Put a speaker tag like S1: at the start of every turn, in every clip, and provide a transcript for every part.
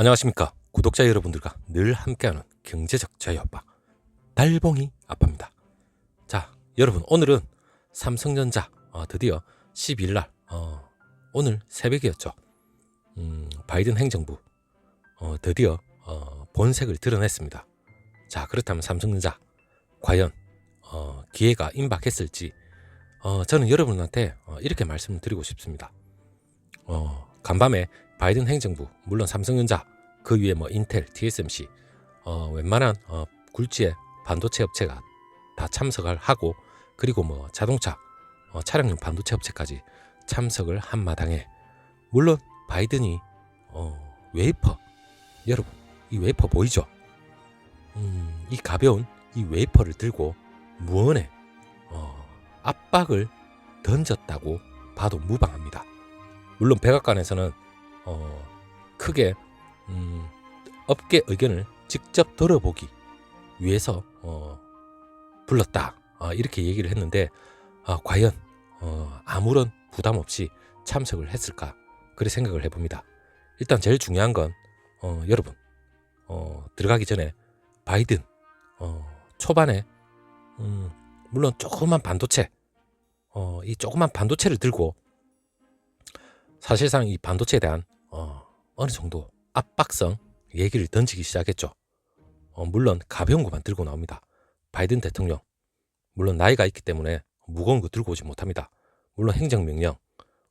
S1: 안녕하십니까. 구독자 여러분들과 늘 함께하는 경제적 자유아빠 달봉이 아빠입니다. 자 여러분 오늘은 삼성전자 어, 드디어 12일 날 어, 오늘 새벽이었죠. 음, 바이든 행정부 어, 드디어 어, 본색을 드러냈습니다. 자 그렇다면 삼성전자 과연 어, 기회가 임박했을지 어, 저는 여러분한테 어, 이렇게 말씀을 드리고 싶습니다. 어, 간밤에 바이든 행정부 물론 삼성전자 그 위에 뭐 인텔, TSMC 어, 웬만한 어, 굴지의 반도체 업체가 다 참석을 하고 그리고 뭐 자동차 어, 차량용 반도체 업체까지 참석을 한 마당에 물론 바이든이 어, 웨이퍼 여러분 이 웨이퍼 보이죠? 음, 이 가벼운 이 웨이퍼를 들고 무언에 어, 압박을 던졌다고 봐도 무방합니다. 물론 백악관에서는 어, 크게 음, 업계 의견을 직접 들어보기 위해서 어, 불렀다 아, 이렇게 얘기를 했는데 아, 과연 어, 아무런 부담 없이 참석을 했을까 그렇게 생각을 해봅니다. 일단 제일 중요한 건 어, 여러분 어, 들어가기 전에 바이든 어, 초반에 음, 물론 조그만 반도체 어, 이 조그만 반도체를 들고 사실상 이 반도체에 대한 어, 어느 정도 압박성 얘기를 던지기 시작했죠. 어, 물론 가벼운 것만 들고 나옵니다. 바이든 대통령 물론 나이가 있기 때문에 무거운 거 들고 오지 못합니다. 물론 행정명령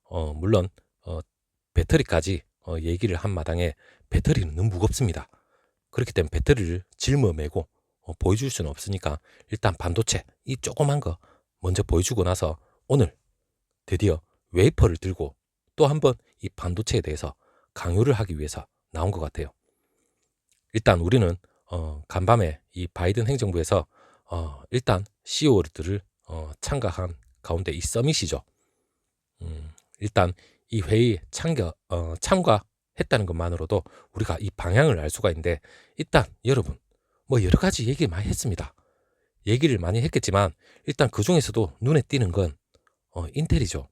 S1: 어, 물론 어, 배터리까지 어, 얘기를 한 마당에 배터리는 너무 무겁습니다. 그렇기 때문에 배터리를 짊어매고 어, 보여줄 수는 없으니까 일단 반도체 이 조그만 거 먼저 보여주고 나서 오늘 드디어 웨이퍼를 들고 또 한번 이 반도체에 대해서 강요를 하기 위해서 나온 것 같아요. 일단 우리는 어, 간밤에 이 바이든 행정부에서 어, 일단 CEO들을 어, 참가한 가운데 이 서밋이죠. 음, 일단 이 회의 참가, 어, 참가했다는 것만으로도 우리가 이 방향을 알 수가 있는데 일단 여러분 뭐 여러 가지 얘기 많이 했습니다. 얘기를 많이 했겠지만 일단 그 중에서도 눈에 띄는 건 어, 인텔이죠.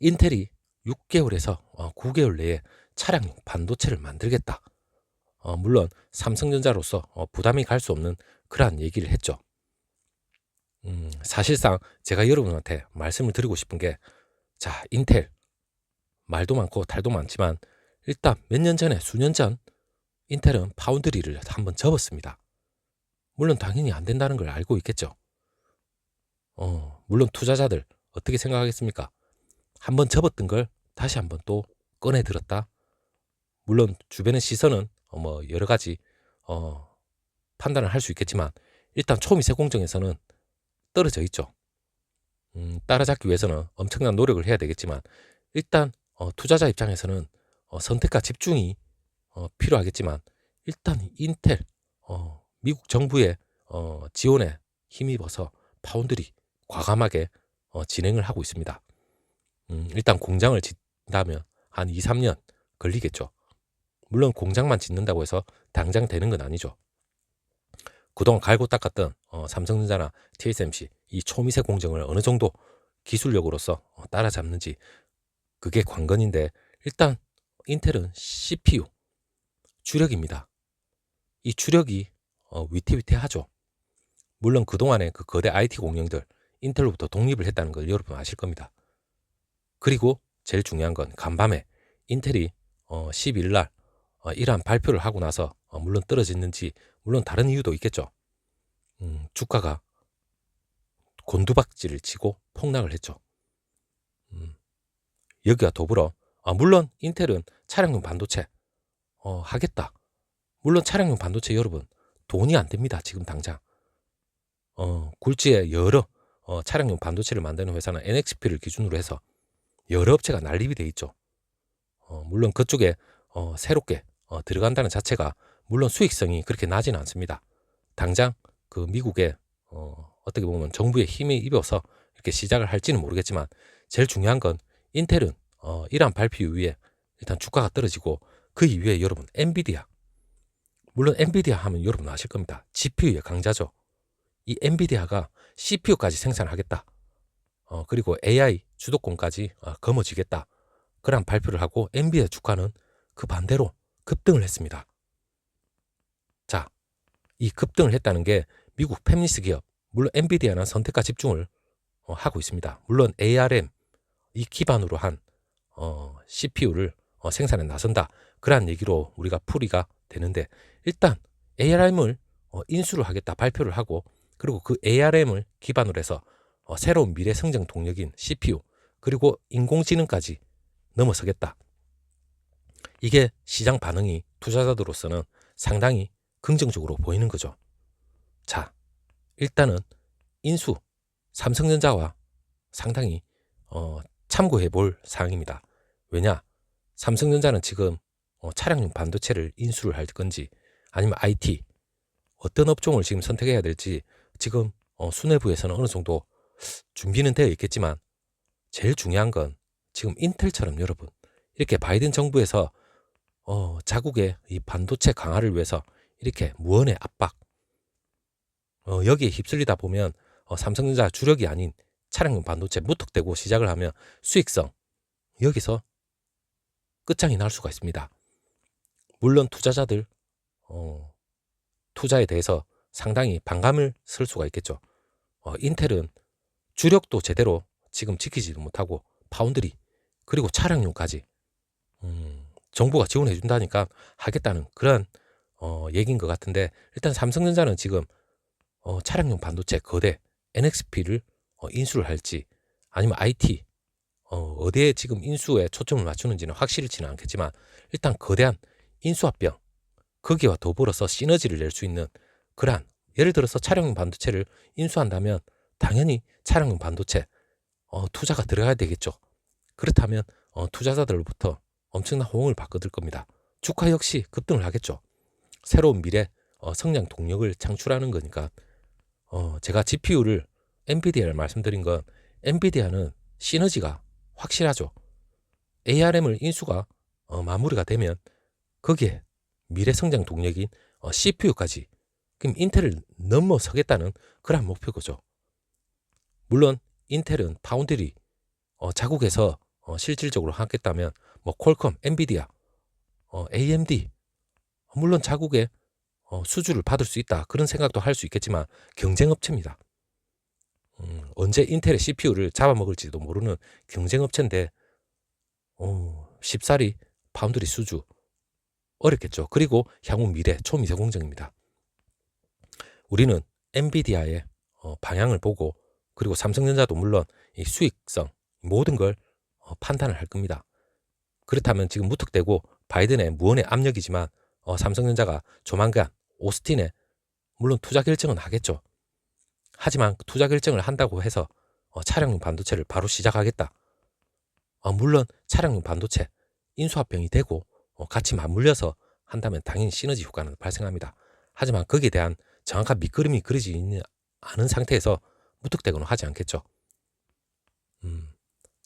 S1: 인텔이 6개월에서 어, 9개월 내에 차량용 반도체를 만들겠다. 어, 물론 삼성전자로서 어, 부담이 갈 수 없는 그러한 얘기를 했죠. 음, 사실상 제가 여러분한테 말씀을 드리고 싶은 게, 자, 인텔. 말도 많고 탈도 많지만, 일단 몇 년 전에, 수년 전, 인텔은 파운드리를 한번 접었습니다. 물론 당연히 안 된다는 걸 알고 있겠죠. 어, 물론 투자자들 어떻게 생각하겠습니까? 한번 접었던 걸 다시 한번 또 꺼내 들었다. 물론 주변의 시선은 어, 뭐 여러 가지 어, 판단을 할 수 있겠지만 일단 초미세 공정에서는 떨어져 있죠. 음, 따라잡기 위해서는 엄청난 노력을 해야 되겠지만 일단 어, 투자자 입장에서는 어, 선택과 집중이 어, 필요하겠지만 일단 인텔 어, 미국 정부의 어, 지원에 힘입어서 파운드리 과감하게 어, 진행을 하고 있습니다. 음, 일단 공장을 짓다면 한 2, 3년 걸리겠죠. 물론 공장만 짓는다고 해서 당장 되는 건 아니죠. 그동안 갈고 닦았던 어, 삼성전자나 TSMC 이 초미세 공정을 어느 정도 기술력으로서 어, 따라잡는지 그게 관건인데 일단 인텔은 CPU 주력입니다. 이 주력이 어, 위태위태하죠. 물론 그동안에 그 거대 IT 공룡들 인텔로부터 독립을 했다는 걸 여러분 아실 겁니다. 그리고 제일 중요한 건 간밤에 인텔이 어, 12일 날 어, 이러한 발표를 하고 나서 어, 물론 떨어졌는지 물론 다른 이유도 있겠죠. 음, 주가가 곤두박질을 치고 폭락을 했죠. 음, 여기와 더불어 아, 물론 인텔은 차량용 반도체 어, 하겠다. 물론 차량용 반도체 여러분 돈이 안 됩니다. 지금 당장. 어, 굴지에 여러 어, 차량용 반도체를 만드는 회사는 NXP를 기준으로 해서 여러 업체가 난립이 돼 있죠. 어, 물론 그쪽에 어, 새롭게 어, 들어간다는 자체가 물론 수익성이 그렇게 나지는 않습니다. 당장 그 미국의 어, 어떻게 보면 정부의 힘에 입어서 이렇게 시작을 할지는 모르겠지만 제일 중요한 건 인텔은 어, 이러한 발표 이후에 일단 주가가 떨어지고 그 이후에 여러분 엔비디아 물론 엔비디아 하면 여러분 아실 겁니다. GPU의 강자죠. 이 엔비디아가 CPU까지 생산하겠다. 어, 그리고 AI 주도권까지 어, 거머쥐겠다. 그런 발표를 하고 엔비디아 주가는 그 반대로 급등을 했습니다. 자, 이 급등을 했다는 게 미국 팹리스 기업, 물론 엔비디아는 선택과 집중을 어, 하고 있습니다. 물론 ARM 이 기반으로 한 어, CPU를 어, 생산에 나선다. 그러한 얘기로 우리가 풀이가 되는데 일단 ARM을 어, 인수를 하겠다 발표를 하고 그리고 그 ARM을 기반으로 해서 어, 새로운 미래 성장 동력인 CPU 그리고 인공지능까지 넘어서겠다. 이게 시장 반응이 투자자들로서는 상당히 긍정적으로 보이는 거죠. 자, 일단은 인수 삼성전자와 상당히 어, 참고해 볼 사항입니다. 왜냐? 삼성전자는 지금 어, 차량용 반도체를 인수를 할 건지 아니면 IT 어떤 업종을 지금 선택해야 될지 지금 어, 수뇌부에서는 어느 정도 준비는 되어 있겠지만 제일 중요한 건 지금 인텔처럼 여러분 이렇게 바이든 정부에서 어, 자국의 이 반도체 강화를 위해서 이렇게 무언의 압박 어, 여기에 휩쓸리다 보면 어, 삼성전자 주력이 아닌 차량용 반도체 무턱대고 시작을 하면 수익성 여기서 끝장이 날 수가 있습니다. 물론 투자자들 어, 투자에 대해서 상당히 반감을 쓸 수가 있겠죠. 어, 인텔은 주력도 제대로 지금 지키지도 못하고 파운드리 그리고 차량용까지 음, 정부가 지원해 준다니까 하겠다는 그런 어, 얘기인 것 같은데 일단 삼성전자는 지금 어, 차량용 반도체 거대 NXP를 어, 인수를 할지 아니면 IT 어, 어디에 지금 인수에 초점을 맞추는지는 확실치는 않겠지만 일단 거대한 인수합병 거기와 더불어서 시너지를 낼 수 있는 그러한 예를 들어서 차량용 반도체를 인수한다면 당연히 차량용 반도체 어, 투자가 들어가야 되겠죠. 그렇다면 어, 투자자들로부터 엄청난 호응을 받거들 겁니다. 주가 역시 급등을 하겠죠. 새로운 미래 어, 성장 동력을 창출하는 거니까 어, 제가 GPU를 엔비디아를 말씀드린 건 엔비디아는 시너지가 확실하죠. ARM을 인수가 어, 마무리가 되면 거기에 미래 성장 동력인 어, CPU까지 그럼 인텔을 넘어서겠다는 그런 목표거죠. 물론 인텔은 파운드리 어, 자국에서 어, 실질적으로 하겠다면 뭐 퀄컴, 엔비디아, 어, AMD 물론 자국의 어, 수주를 받을 수 있다 그런 생각도 할 수 있겠지만 경쟁업체입니다. 음, 언제 인텔의 CPU를 잡아먹을지도 모르는 경쟁업체인데 어, 쉽사리 파운드리 수주 어렵겠죠. 그리고 향후 미래 초미세 공정입니다. 우리는 엔비디아의 어, 방향을 보고 그리고 삼성전자도 물론 이 수익성 모든 걸 어, 판단을 할 겁니다. 그렇다면 지금 무턱대고 바이든의 무언의 압력이지만 어, 삼성전자가 조만간 오스틴에 물론 투자 결정은 하겠죠. 하지만 투자 결정을 한다고 해서 어, 차량용 반도체를 바로 시작하겠다. 어, 물론 차량용 반도체 인수합병이 되고 어, 같이 맞물려서 한다면 당연히 시너지 효과는 발생합니다. 하지만 거기에 대한 정확한 밑그림이 있는 않은 상태에서 무턱대고는 하지 않겠죠. 음,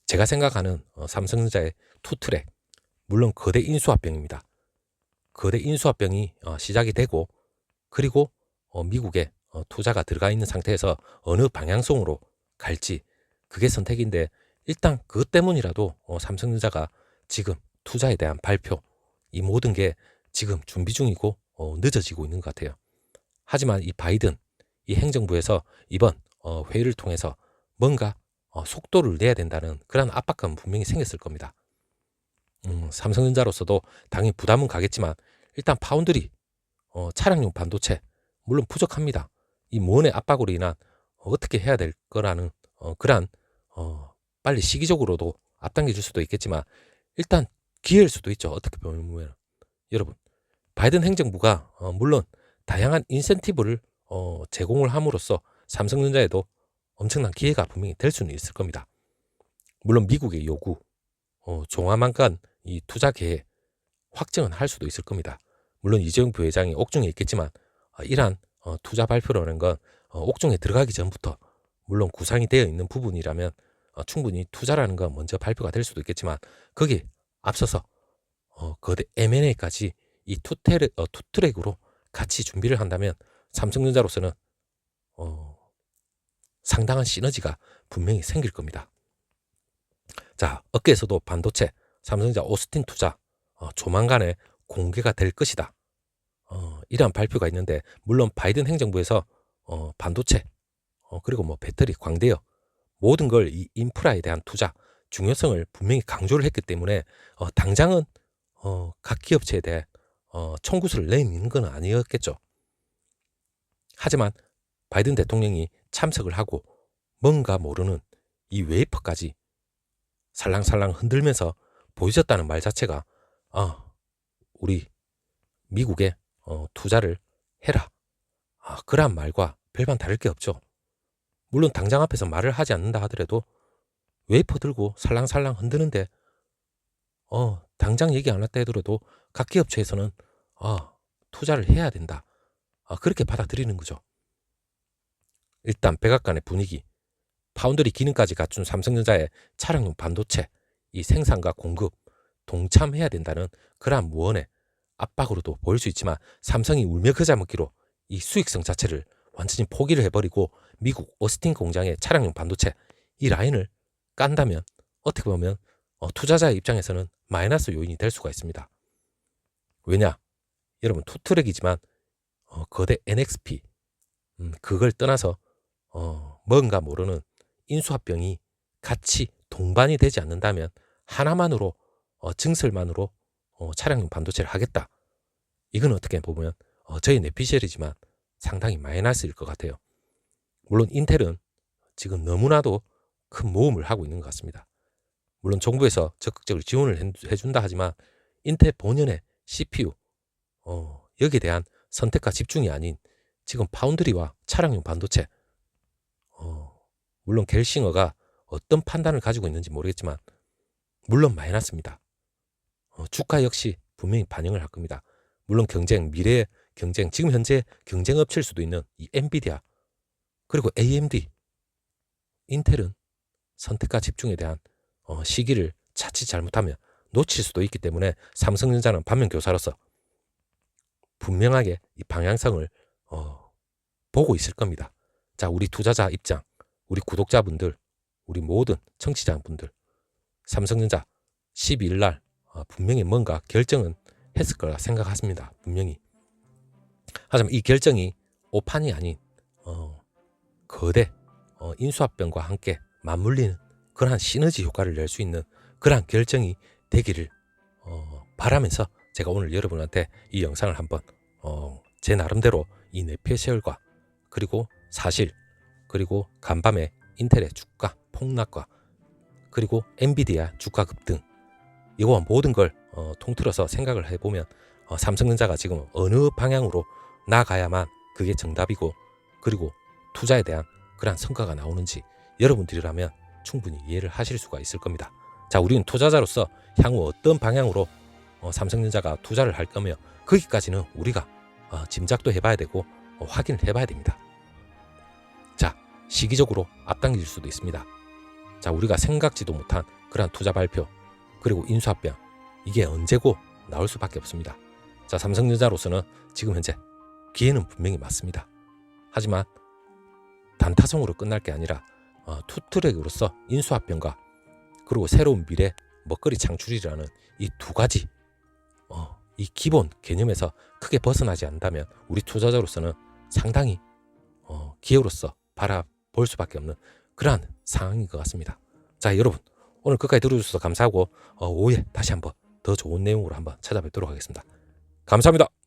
S1: 제가 생각하는 어, 삼성전자의 투트랙 물론 거대 인수합병입니다. 거대 인수합병이 어, 시작이 되고 그리고 어, 미국에 어, 투자가 들어가 있는 상태에서 어느 방향성으로 갈지 그게 선택인데 일단 그것 때문이라도 어, 삼성전자가 지금 투자에 대한 발표 이 모든 게 지금 준비 중이고 어, 늦어지고 있는 것 같아요. 하지만 이 바이든 이 행정부에서 이번 어, 회의를 통해서 뭔가 어, 속도를 내야 된다는 그런 압박감은 분명히 생겼을 겁니다. 음, 삼성전자로서도 당연히 부담은 가겠지만 일단 파운드리 어, 차량용 반도체 물론 부족합니다. 이 무언의 압박으로 인한 어떻게 해야 될 거라는 어, 그런 어, 빨리 시기적으로도 앞당겨 줄 수도 있겠지만 일단 기회일 수도 있죠. 어떻게 보면 여러분 바이든 행정부가 어, 물론 다양한 인센티브를 어, 제공을 함으로써 삼성전자에도 엄청난 기회가 분명히 될 수는 있을 겁니다. 물론 미국의 요구, 어, 종화만간 이 투자 계획 확정은 할 수도 있을 겁니다. 물론 이재용 부회장이 옥중에 있겠지만 어, 이러한 어, 투자 발표라는 건 어, 옥중에 들어가기 전부터 물론 구상이 되어 있는 부분이라면 어, 충분히 투자라는 건 먼저 발표가 될 수도 있겠지만 거기 앞서서 어, 거대 M&A까지 이 투트랙, 어, 투트랙으로 같이 준비를 한다면 삼성전자로서는 어, 상당한 시너지가 분명히 생길 겁니다. 자, 업계에서도 반도체, 삼성전자 오스틴 투자 어, 조만간에 공개가 될 것이다. 어, 이러한 발표가 있는데 물론 바이든 행정부에서 어, 반도체 어, 그리고 뭐 배터리, 광대역 모든 걸 이 인프라에 대한 투자 중요성을 분명히 강조를 했기 때문에 어, 당장은 어, 각 기업체에 대해 어, 청구서를 내미는 건 아니었겠죠. 하지만 바이든 대통령이 참석을 하고 뭔가 모르는 이 웨이퍼까지 살랑살랑 흔들면서 보여줬다는 말 자체가 아 우리 미국에 어, 투자를 해라. 아, 그런 말과 별반 다를 게 없죠. 물론 당장 앞에서 말을 하지 않는다 하더라도 웨이퍼 들고 살랑살랑 흔드는데 어 당장 얘기 안 했다 하더라도 각 기업체에서는 아 투자를 해야 된다. 아, 그렇게 받아들이는 거죠. 일단 백악관의 분위기, 파운드리 기능까지 갖춘 삼성전자의 차량용 반도체, 이 생산과 공급, 동참해야 된다는 그러한 무언의 압박으로도 보일 수 있지만 삼성이 울며 겨자 먹기로 이 수익성 자체를 완전히 포기를 해버리고 미국 오스틴 공장의 차량용 반도체 이 라인을 깐다면 어떻게 보면 어, 투자자의 입장에서는 마이너스 요인이 될 수가 있습니다. 왜냐? 여러분 투트랙이지만 어, 거대 NXP 음, 그걸 떠나서 어, 뭔가 모르는 인수합병이 같이 동반이 되지 않는다면 하나만으로 어, 증설만으로 어, 차량용 반도체를 하겠다. 이건 어떻게 보면 어, 저희 내피셜이지만 상당히 마이너스일 것 같아요. 물론 인텔은 지금 너무나도 큰 모험을 하고 있는 것 같습니다. 물론 정부에서 적극적으로 지원을 해- 해준다 하지만 인텔 본연의 CPU 어, 여기에 대한 선택과 집중이 아닌 지금 파운드리와 차량용 반도체 어, 물론 갤싱어가 어떤 판단을 가지고 있는지 모르겠지만 물론 마이너스입니다. 어, 주가 역시 분명히 반영을 할 겁니다. 물론 경쟁, 미래의 경쟁, 지금 현재 경쟁 업체일 수도 있는 이 엔비디아 그리고 AMD, 인텔은 선택과 집중에 대한 어, 시기를 자칫 잘못하면 놓칠 수도 있기 때문에 삼성전자는 반면 교사로서 분명하게 이 방향성을 어, 보고 있을 겁니다. 자, 우리 투자자 입장, 우리 구독자분들, 우리 모든 청취자분들, 삼성전자 12일 날 어, 분명히 뭔가 결정은 했을 거라 생각했습니다. 분명히. 하지만 이 결정이 오판이 아닌 어, 거대 어, 인수합병과 함께 맞물리는 그러한 시너지 효과를 낼 수 있는 그러한 결정이 되기를 어, 바라면서 제가 오늘 여러분한테 이 영상을 한번 어, 제 나름대로 이 네페세얼과 그리고 사실 그리고 간밤에 인텔의 주가 폭락과 그리고 엔비디아 주가 급등 이거 모든 걸 어, 통틀어서 생각을 해보면 어, 삼성전자가 지금 어느 방향으로 나가야만 그게 정답이고 그리고 투자에 대한 그러한 성과가 나오는지 여러분들이라면 충분히 이해를 하실 수가 있을 겁니다. 자, 우리는 투자자로서 향후 어떤 방향으로 어, 삼성전자가 투자를 할 거며 거기까지는 우리가 어, 짐작도 해봐야 되고 어, 확인을 해봐야 됩니다. 자, 시기적으로 앞당길 수도 있습니다. 자, 우리가 생각지도 못한 그러한 투자 발표 그리고 인수합병 이게 언제고 나올 수밖에 없습니다. 자, 삼성전자로서는 지금 현재 기회는 분명히 맞습니다. 하지만 단타성으로 끝날 게 아니라 어, 투트랙으로서 인수합병과 그리고 새로운 미래 먹거리 창출이라는 이 두 가지 어, 이 기본 개념에서 크게 벗어나지 않는다면 우리 투자자로서는 상당히 어, 기회로서 바라 볼 수밖에 없는 그러한 상황인 것 같습니다. 자 여러분 오늘 끝까지 들어주셔서 감사하고 어, 오후에 다시 한번 더 좋은 내용으로 한번 찾아뵙도록 하겠습니다. 감사합니다.